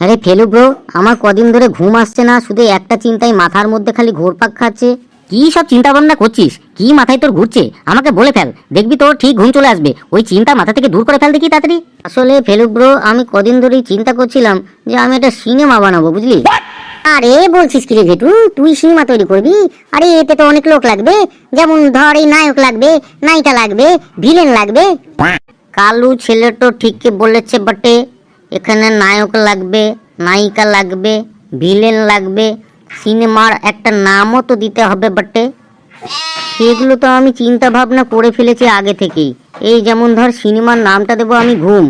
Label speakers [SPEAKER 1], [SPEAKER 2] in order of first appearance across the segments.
[SPEAKER 1] আরে ফেলু ব্রো আমার কদিন ধরে ঘুম আসছে না শুধু একটা চিন্তায় মাথার মধ্যে খালি ঘোরপাক খাচ্ছে। কি সব চিন্তা ভাবনা করছিস? কি মাথায় তোর ঘুরছে? আমাকে বলে ফেল দেখবি তোর ঠিক ঘুম চলে আসবে। ওই চিন্তা মাথা থেকে দূর করে ফেল দেখি তাড়াতাড়ি। আসলে ফেলু ব্রো আমি কদিন ধরেই চিন্তা করছিলাম যে আমি একটা সিনেমা বানাবো বুঝলি? আরে বলছিস কি রে ভেটু তুই সিনেমা তৈরি করবি? আরে এতে তো অনেক লোক লাগবে যেমন ধর এই নায়ক লাগবে নায়িকা লাগবে ভিলেন লাগবে। কালু ছেলেটো ঠিকই বলেছে বটে। এখানে নায়ক লাগবে, নায়িকা লাগবে, ভিলেন লাগবে। সিনেমার একটা নামও তো দিতে হবে বটে। সেগুলো তো আমি চিন্তা ভাবনা করে ফেলেছি আগে থেকেই। এই যেমন ধর সিনেমার নামটা দেবো আমি ঘুম।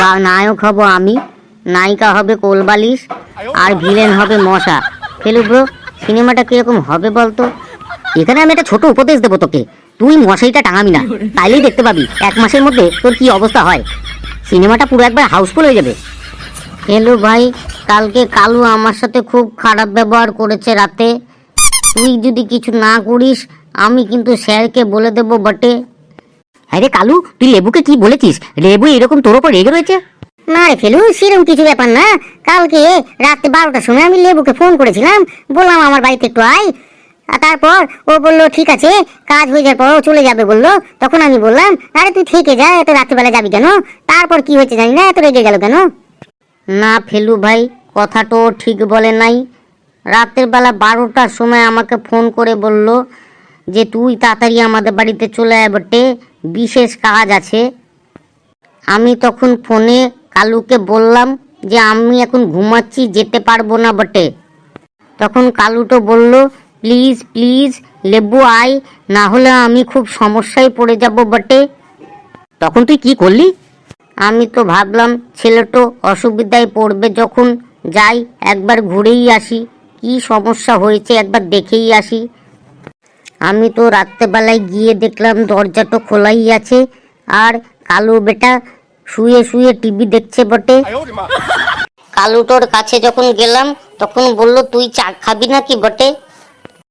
[SPEAKER 1] বা নায়ক হব আমি, নায়িকা হবে কোলবালিশ, আর ভিলেন হবে মশা। ফেলু ব্রো, সিনেমাটা কীরকম হবে বলতো? এখানে আমি একটা ছোট উপদেশ দেবো তোকে। তুই মশাইটা টাঙাবি না, তাইলেই দেখতে পাবি। এক মাসের মধ্যে তোর কি অবস্থা হয়? সিনেমাটা পুরো একবার হাউসফুল হয়ে যাবে। হ্যালো ভাই, কালকে কালু আমার সাথে খুব খারাপ ব্যবহার করেছে রাতে। তুই যদি কিছু না করিস, আমি কিন্তু স্যারকে বলে দেবো বটে। আরে কালু, তুই লেবুকে কি বলেছিস? লেবু এরকম তোর ওপর রেগে রয়েছে? না রে ফেলু, সেরকম কিছু ব্যাপার না। কালকে রাত্রে বারোটার সময় আমি লেবুকে ফোন করেছিলাম। বললাম, আমার বাড়িতে একটু আয়। তারপর ও বলল, ঠিক আছে, কাজ হয়ে যাওয়ার পর ও চলে যাবে, বলল। তখন আমি বললাম, আরে তুই থেকে যা, এত রাত্রিবেলা যাবি কেন? তারপর কি হয়েছে জানি না, এত রেগে গেল কেন? না ফেলু ভাই, কথাটা ঠিক বলে নাই। রাতের বেলা বারোটার সময় আমাকে ফোন করে বলল যে, তুই তাড়াতাড়ি আমাদের বাড়িতে চলে আয় বটে, বিশেষ কাজ আছে। আমি তখন ফোনে কালুকে বললাম যে, আমি এখন ঘুমাচ্ছি, যেতে পারব না বটে। তখন কালুটো বলল প্লিজ প্লিজ লেবু আয় না হলে আমি খুব সমস্যায় পড়ে যাব বটে। তখন তুই কি করলি? আমি তো ভাবলাম ছেলেটো অসুবিধায় পড়বে যখন যাই একবার ঘুরেই আসি। কি সমস্যা হয়েছে একবার দেখেই আসি। আমি তো রাত্রেবেলায় গিয়ে দেখলাম দরজাটা খোলাই আছে আর কালু বেটা শুয়ে শুয়ে টিভি দেখছে বটে। কালুটোর কাছে যখন গেলাম তখন বলল তুই চা খাবি নাকি বটে?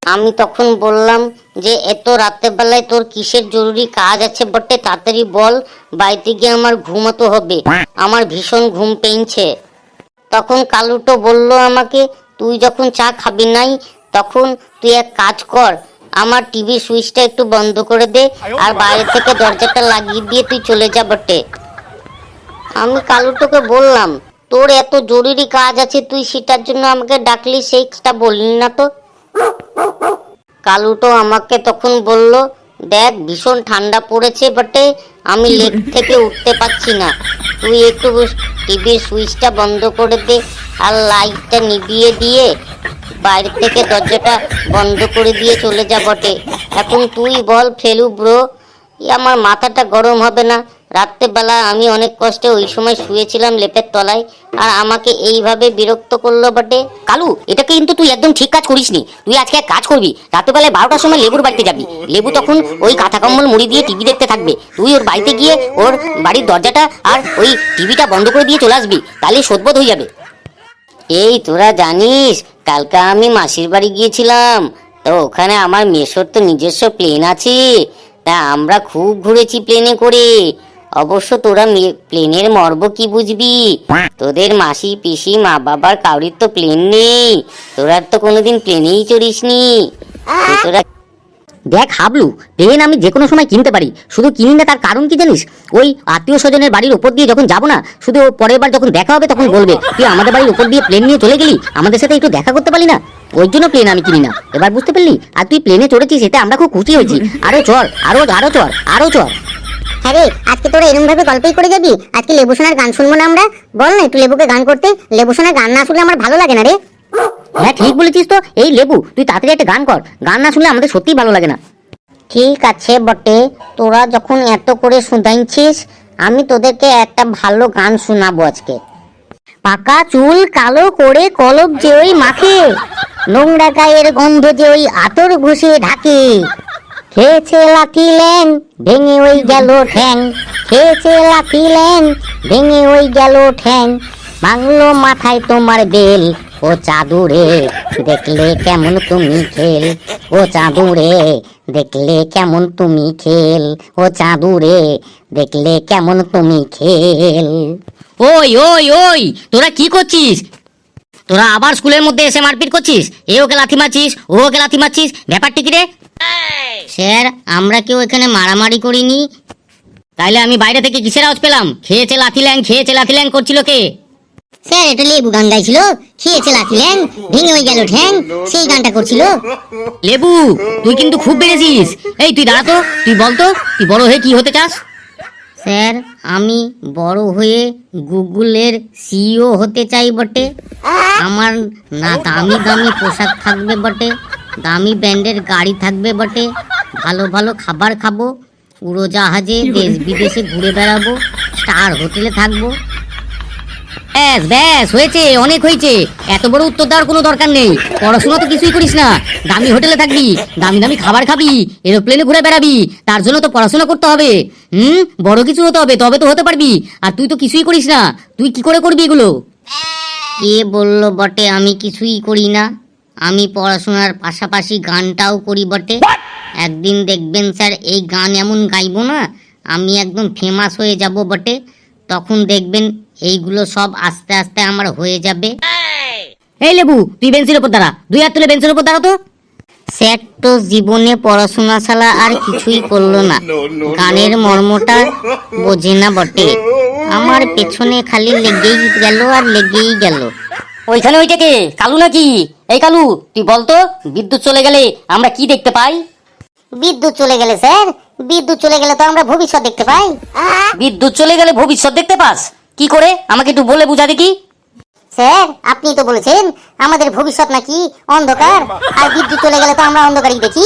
[SPEAKER 1] আমি তখন বললাম যে, এত রাতের বেলায় তোর কিসের জরুরি কাজ আছে বটে? তাড়াতাড়ি বল, বাড়িতে গিয়ে আমার ঘুমাতে হবে। আমার ভীষণ ঘুম পেয়েছে। তখন কালুটো বলল আমাকে, তুই যখন চা খাবি নাই, তখন তুই এক কাজ কর। আমার টিভি সুইচটা একটু বন্ধ করে দে আর বাইরে থেকে দরজাটা লাগিয়ে দিয়ে তুই চলে যা বটে। আমি কালুটোকে বললাম, তোর এত জরুরি কাজ আছে, তুই সেটার জন্য আমাকে ডাকলি, সেইটা বললি না তো? কালুটো আমাকে তখন বলল দেখ ভীষণ ঠান্ডা পড়েছে বটে আমি লেগ থেকে উঠতে পারছি না। তুই একটু টিভির সুইচটা বন্ধ করে দে আর লাইটটা নিভিয়ে দিয়ে বাইরে থেকে দরজাটা বন্ধ করে দিয়ে চলে যা বটে। এখন তুই বল ফেলু ব্রো আমার মাথাটা গরম হবে না। রাত্রেবেলা আমি অনেক কষ্টে ওই সময় শুয়েছিলাম লেপের তলায়, আর আমাকে এইভাবে বিরক্ত করল বটে। কালু, এটা কিন্তু তুই একদম ঠিক কাজ করিসনি। তুই আজকে এক কাজ করবি রাত্রেবেলায় বারোটার সময় লেবুর বাড়িতে যাবি। লেবু তখন ওই কাঁথা কম্বল মুড়ি দিয়ে টিভি দেখতে থাকবে। তুই ওর বাড়িতে গিয়ে ওর বাড়ির দরজাটা আর ওই টিভিটা বন্ধ করে দিয়ে চলে আসবি, তাহলে শোধবোধ হয়ে যাবে। এই তোরা জানিস, কালকে আমি মাসির বাড়ি গিয়েছিলাম। তো ওখানে আমার মেসোর তো নিজস্ব প্লেন আছে। তা আমরা খুব ঘুরেছি প্লেনে করে। অবশ্য তোরা প্লেনের মর্ব কি বুঝবি? তোদের মাসি পিসি মা বাবার কাউরির তো প্লেন নেই। তোরা তো কোনোদিন প্লেনেই চড়িসনি। তো তোরা দেখ হাবলু প্লেন আমি যে কোনো সময় কিনতে পারি। শুধু কিনি না তার কারণ কি জানিস? ওই আত্মীয় স্বজনের বাড়ির উপর দিয়ে যখন যাব না শুধু ও পরের বার যখন দেখা হবে তখন বলবে তুই আমাদের বাড়ির উপর দিয়ে প্লেন নিয়ে চলে গেলি? আমাদের সাথে একটু দেখা করতে পারলি না? ওই জন্য প্লেন আমি কিনি না। এবার বুঝতে পারলি? আর তুই প্লেনে চড়েছিস এতে আমরা খুব খুশি হয়েছি। আরও চল আরও আরও চল আরও চল
[SPEAKER 2] হ্যাঁ রে আজকে তোরা এরকম ভাবে গল্পই করে যাবি? আজকে লেবু সোনার গান শুনব না আমরা? বল না একটু লেবুকে গান করতে। লেবু সোনার গান না শুনলে আমার ভালো লাগে না রে।
[SPEAKER 1] হ্যাঁ ঠিক বলেছিস তো। এই লেবু তুই তাড়াতাড়ি একটা গান কর। গান না শুনলে আমাদের সত্যিই ভালো লাগে না। ঠিক আছে বটে তোরা যখন এত করে শুধাইছিস আমি তোদেরকে একটা ভালো গান শোনাবো আজকে। পাকা চুল কালো করে কলব যে ওই মাখে নোংরা গায়ের গন্ধ যে ওই আতর ঘষে ঢাকে। খেয়েছে লাকি ল্যাং ভেঙে ওই গেল ঠ্যাং। খেয়েছে লাকি ল্যাং ভেঙে ওই গেল ঠ্যাং। বাংলো মাথায় তোমার বেল,
[SPEAKER 2] ও চাঁদু রে দেখলে কেমন তুমি খেল। ও চাঁদু রে দেখলে কেমন তুমি খেল। ও চাঁদু রে দেখলে কেমন তুমি খেল। ওই ওই ওই, তোরা কি করছিস? তোরা আবার স্কুলের মধ্যে এসে মারপিট করছিস? এ ওকে লাথি মারছিস, ও ওকে লাথি মারছিস? ব্যাপারটি কি রে? স্যার আমরা কেউ এখানে মারামারি করিনি। তাইলে আমি বাইরে থেকে কিসের আওয়াজ পেলাম? খেয়েছে লাথি ল্যাং খেয়েছে লাথি ল্যাং করছিল কে?
[SPEAKER 1] স্যার এটা লেবু গান গাইছিল। খেয়েছে লাথি ল্যাং ভেঙে হয়ে গেল ঠ্যাং সেই গানটা করছিল।
[SPEAKER 2] লেবু তুই কিন্তু খুব বেড়েছিস। এই তুই দাঁড়া তো তুই বলতো তুই বড় হয়ে কি হতে চাস? স্যার আমি বড় হয়ে গুগলের সিইও হতে চাই বটে। আমার না দামি দামি পোশাক থাকবে বটে। দামি ব্র্যান্ডের গাড়ি থাকবে বটে। ভালো ভালো খাবার খাব। উড়োজাহাজে দেশ বিদেশে ঘুরে বেড়াবো। স্টার হোটেলে থাকব। ব্যাস ব্যাস হয়েছে অনেক হয়েছে। এত বড় উত্তর দেওয়ার কোনো দরকার নেই। পড়াশোনা তো কিছুই করিস না। দামি হোটেলে থাকবি দামি দামি খাবার খাবি এরোপ্লেনে ঘুরে বেড়াবি। তার জন্য তো পড়াশোনা করতে হবে। হুম? বড় কিছু হতে হবে তবে তো হতে পারবি। আর তুই তো কিছুই করিস না। তুই কি করে করবি এগুলো? কে বলল বটে আমি কিছুই করি না। আমি পড়াশোনার পাশাপাশি গানটাও করি বটে। একদিন দেখবেন স্যার এই গান এমন গাইবো না আমি একদম ফেমাস হয়ে যাব বটে। তখন দেখবেন এইগুলো সব আস্তে আস্তে আমার হয়ে যাবে। এই লেবু তুই বেঞ্চের উপর দাঁড়া। দুই হাত তুলে বেঞ্চের উপর দাঁড়া তো। স্যার তো জীবনে পড়াশোনা ছাড়া আর কিছুই করল না। গানের মর্মটা বোঝে না বটে। আমার পেছনে খালি লেগেই গেল আর লেগেই গেল। ওইখানে ওইটাকে কালু নাকি? এই কালু তুই বলতো বিদ্যুৎ চলে গেলে আমরা কি দেখতে পাই?
[SPEAKER 1] বিদ্যুৎ চলে গেলে স্যার। বিদ্যুৎ চলে গেলে তো আমরা ভবিষ্যৎ দেখতে পাই।
[SPEAKER 2] বিদ্যুৎ চলে গেলে ভবিষ্যৎ দেখতে পাস? কি করে? আমাকে একটু বলে বুঝা দেখি।
[SPEAKER 1] স্যার আপনি তো বলেছেন আমাদের ভবিষ্যৎ নাকি অন্ধকার আর বিদ্যুৎ চলে গেলে তো আমরা অন্ধকারই দেখি।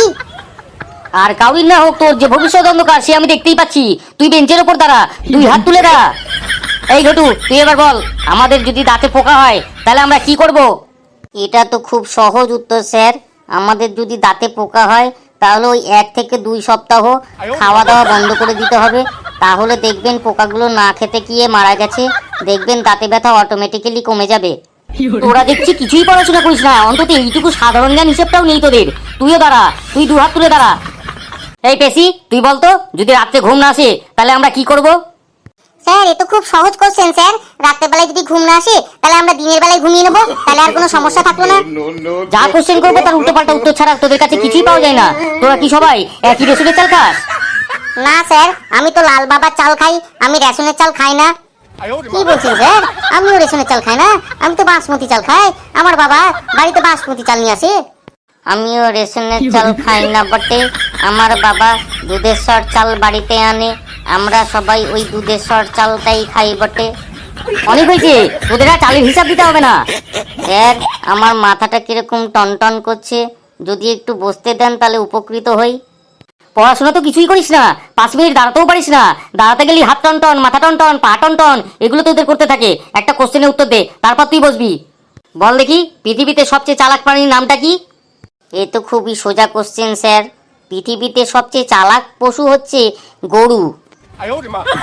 [SPEAKER 2] আর কাউরির না হোক তোর যে ভবিষ্যৎ অন্ধকার সে আমি দেখতেই পাচ্ছি। তুই বেঞ্চের ওপর দাঁড়া তুই হাত তুলে দাঁড়া এই ঘটু তুই এবার বল আমাদের যদি দাঁতে পোকা হয় তাহলে আমরা কি করব? এটা তো খুব সহজ উত্তর, স্যার। আমাদের যদি দাঁতে পোকা হয়, তাহলে ওই এক থেকে দুই সপ্তাহ খাওয়া দাওয়া বন্ধ করে দিতে হবে। তাহলে দেখবেন পোকাগুলো না খেতে গিয়ে মারা গেছে। দেখবেন দাঁতে ব্যথা অটোমেটিক্যালি কমে যাবে। তোরা দেখছি কিছুই পড়াশোনা করিস না। অন্তত এইটুকু সাধারণ জ্ঞান হিসেবটাও নেই তোদের। তুইও দাঁড়া। তুই দু হাত তুলে দাঁড়া। এই পেশি, তুই বলতো, যদি রাত্রে ঘুম না আসে, তাহলে আমরা কি করব?
[SPEAKER 1] স্যার এ তো খুব সহজ কোশ্চেন স্যার। রাতের বেলায় যদি ঘুম না আসে তাহলে আমরা দিনের বেলায় ঘুমিয়ে নেব। তাহলে আর কোনো সমস্যা থাকল না।
[SPEAKER 2] যা কোশ্চেন করব তার উল্টো পাল্টা উত্তর ছাড়া তোদের কাছে কিছুই পাওয়া যায় না। তোরা কি সবাই একই রেশনের চাল খাস?
[SPEAKER 1] না স্যার আমি তো লাল বাবার চাল খাই আমি রেশনের চাল খাই না। কি বলছেন স্যার? আমিও রেশনের চাল খাই না আমি তো বাসমতি চাল খাই। আমার বাবা বাড়িতে বাসমতি চাল নিয়ে আসে।
[SPEAKER 2] আমিও রেশনের চাল খাই না বটে। আমার বাবা দুধের সর চাল বাড়িতে আনে। আমরা সবাই ওই দুধের সর চালটাই খাই বটে। অনেক হয়েছে। তোদের আর চালের হিসাব দিতে হবে না। স্যার আমার মাথাটা কীরকম টন টন করছে। যদি একটু বসতে দেন তাহলে উপকৃত হই। পড়াশোনা তো কিছুই করিস না। পাঁচ মিনিট দাঁড়াতেও পারিস না। দাঁড়াতে গেলি হাত টন টন মাথা টন টন পা টন টন এগুলো তোদের করতে থাকে। একটা কোশ্চেনের উত্তর দে তারপর তুই বসবি। বল দেখি পৃথিবীতে সবচেয়ে চালাক প্রাণীর নামটা কি? এ তো খুবই সোজা কোশ্চেন স্যার পৃথিবীতে সবচেয়ে চালাক পশু হচ্ছে গরু।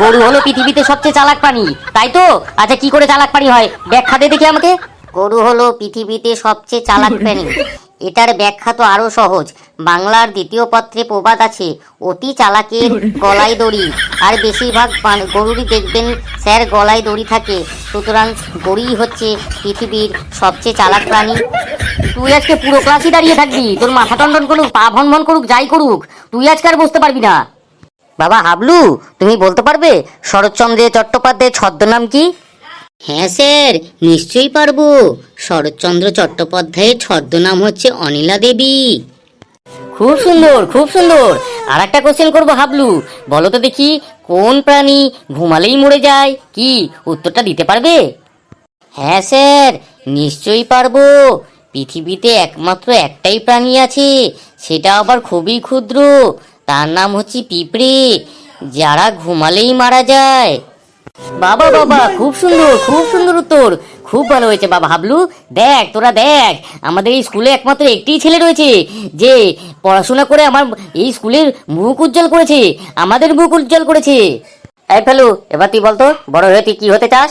[SPEAKER 2] গরু হলো পৃথিবীতে সবচেয়ে চালাক প্রাণী, তাই তো? আচ্ছা কি করে চালাক প্রাণী হয়? ব্যাখ্যা দে দেখি আমাকে। গরু হলো পৃথিবীতে সবচেয়ে চালাক প্রাণী। এটার ব্যাখ্যা তো আরও সহজ। বাংলার দ্বিতীয় পত্রে প্রবাদ আছে, অতি চালাকের গলায় দড়ি। আর বেশিরভাগ গরুরই দেখবেন স্যার গলায় দড়ি থাকে। সুতরাং গরুই হচ্ছে পৃথিবীর সবচেয়ে চালাক প্রাণী। তুই আজকে পুরো ক্লাসই দাঁড়িয়ে থাকবি। তোর মাথা টন্ডন করুক পা ভন ভন করুক যাই করুক তুই আজকে আর বসতে পারবি না। বাবা হাবলু তুমি বলতে পারবে? শরৎচন্দ্র চট্টোপাধ্যায়ের ছদ্মনাম কি? হ্যাঁ স্যার নিশ্চয়ই পারব। শরৎচন্দ্র চট্টোপাধ্যায়ের ছদ্মনাম হচ্ছে অনিলা দেবী। খুব সুন্দর খুব সুন্দর। আর একটা কোশ্চেন করব হাবলু। বলো তো দেখি কোন প্রাণী ঘুমালেই মরে যায়? কি উত্তরটা দিতে পারবে? হ্যাঁ স্যার নিশ্চয়ই পারব। পৃথিবীতে একমাত্র একটাই প্রাণী আছে সেটা আবার খুবই ক্ষুদ্র। তার নাম হচ্ছে পিঁপড়ে যারা ঘুমালেই মারা যায়। বাবা বাবা খুব সুন্দর খুব সুন্দর উত্তর। খুব ভালো হয়েছে বাবা হাবলু। দেখ তোরা দেখ আমাদের এই স্কুলে একমাত্র একটি ছেলে রয়েছে যে পড়াশোনা করে আমার এই স্কুলের মুখ উজ্জ্বল করেছে আমাদের মুখ উজ্জ্বল করেছে। এই ফেলু এবার তুই বলতো বড় হয়ে তুই কি হতে চাস?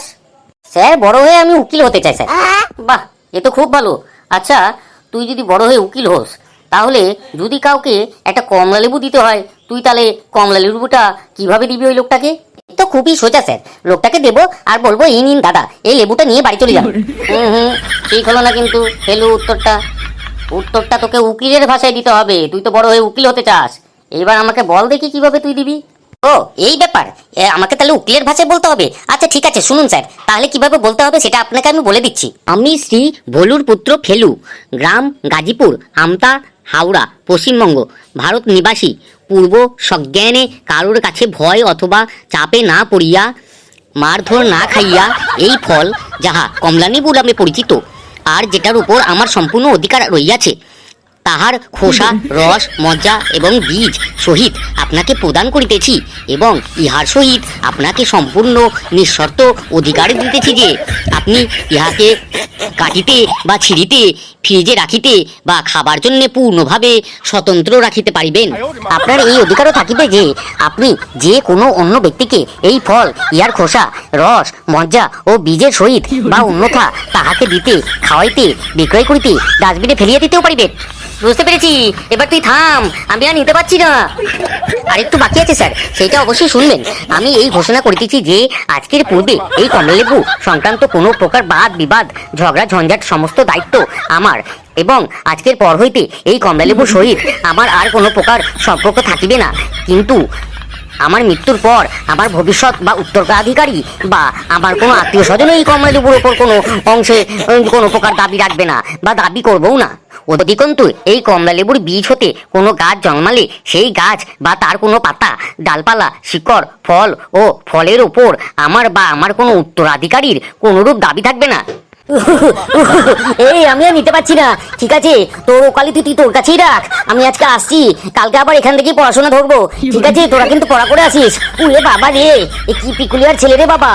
[SPEAKER 2] স্যার বড় হয়ে আমি উকিল হতে চাই স্যার। বাহ এ তো খুব ভালো। আচ্ছা তুই যদি বড় হয়ে উকিল হোস তাহলে যদি কাউকে একটা কমলা লেবু দিতে হয় তুই তাহলে কমলা লেবুটা কীভাবে দিবি ওই লোকটাকে? তো খুবই সোজা স্যার। লোকটাকে দেবো আর বলব এই নিন দাদা এই লেবুটা নিয়ে বাড়ি চলে যান হুম হুম ঠিক হলো না কিন্তু ফেলু উত্তরটা। উত্তরটা তোকে উকিলের ভাষায় দিতে হবে তুই তো বড় হয়ে উকিল হতে চাস। এবার আমাকে বল দেখি কীভাবে তুই দিবি। ও, এই ব্যাপার। আমাকে তাহলে উকিলের ভাষায় বলতে হবে। আচ্ছা ঠিক আছে, শুনুন স্যার। তাহলে কীভাবে বলতে হবে সেটা আপনাকে আমি বলে দিচ্ছি। আমি শ্রী ভলুর পুত্র ফেলু, গ্রাম গাজীপুর, আমতা, হাওড়া, পশ্চিমবঙ্গ, ভারত নিবাসী। পূর্ব সজ্ঞানে কারোর কাছে ভয় অথবা চাপে না পড়িয়া, মারধর না খাইয়া এই ফল, যাহা কমলানিবু নামে পরিচিত, আর যেটার উপর আমার সম্পূর্ণ অধিকার রইয়াছে তাহার খোসা, রস, মজ্জা এবং বীজ সহিত আপনাকে প্রদান করিতেছি এবং ইহার সহিত আপনাকে সম্পূর্ণ নিঃশর্ত অধিকার দিতেছি যে আপনি ইহাকে কাটিতে বা ছিঁড়িতে, ফ্রিজে রাখিতে বা খাবার জন্য পূর্ণভাবে স্বতন্ত্র রাখিতে পারিবেন। আপনার এই অধিকারও থাকিবে যে আপনি যে কোনো অন্য ব্যক্তিকে এই ফল, ইহার খোসা, রস, মজ্জা ও বীজের সহিত বা অন্যথা তাহাকে দিতে, খাওয়াইতে, বিক্রয় করিতে, ডাস্টবিনে ফেলিয়ে দিতেও পারিবেন। বুঝতে পেরেছি। এবার তুই থাম, আমি আর নিতে পারছি না। আর একটু বাকি আছে, স্যার সেটা অবশ্যই শুনবেন। আমি এই ঘোষণা করিতেছি যে, আজকের পূর্বে এই কমলালেবু সংক্রান্ত কোনো প্রকার বাদ, বিবাদ, ঝগড়া, ঝঞ্ঝাট, সমস্ত দায়িত্ব আমার এবং আজকের পর হইতে এই কমলালেবুর সহিত আমার আর কোনো প্রকার সম্পর্ক থাকিবে না। কিন্তু আমার মৃত্যুর পর আমার ভবিষ্যৎ বা উত্তরাধিকারী বা আমার কোনো আত্মীয় স্বজন এই কমলালেবুর ওপর কোনো অংশে কোনো প্রকার দাবি রাখবে না বা দাবি করবও না। অধিকন্তু এই কমলা লেবুর বীজ হতে কোনো গাছ জন্মালে সেই গাছ বা তার কোনো পাতা, ডালপালা, শিকড়, ফল ও ফলের ওপর আমার বা আমার কোনো উত্তরাধিকারীর কোনোরূপ দাবি থাকবে না। এই আমি আর নিতে পারছি না। ঠিক আছে, তোর ওকালি তুই তোর কাছেই রাখ। আমি আজকে আসছি, কালকে আবার এখান থেকেই পড়াশোনা ধরবো। ঠিক আছে, তোরা কিন্তু পড়া করে আসিস। উরে বাবা রে, এ কি পিকুলিয়ার ছেলে রে বাবা।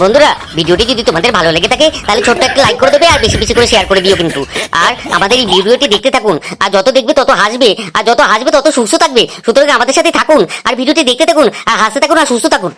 [SPEAKER 2] বন্ধুরা, ভিডিওটি যদি তোমাদের ভালো লেগে থাকে, তাহলে ছোট্ট একটা লাইক করে দেবে আর বেশি বেশি করে শেয়ার করে দিও কিন্তু। আর আমাদের এই ভিডিওটি দেখতে থাকুন। আর যত দেখবে, তত হাসবে। আর যত হাসবে, তত সুস্থ থাকবে। সুতরাং আমাদের সাথে থাকুন। আর ভিডিওটি দেখতে থাকুন, আর হাসতে থাকুন, আর সুস্থ থাকুন।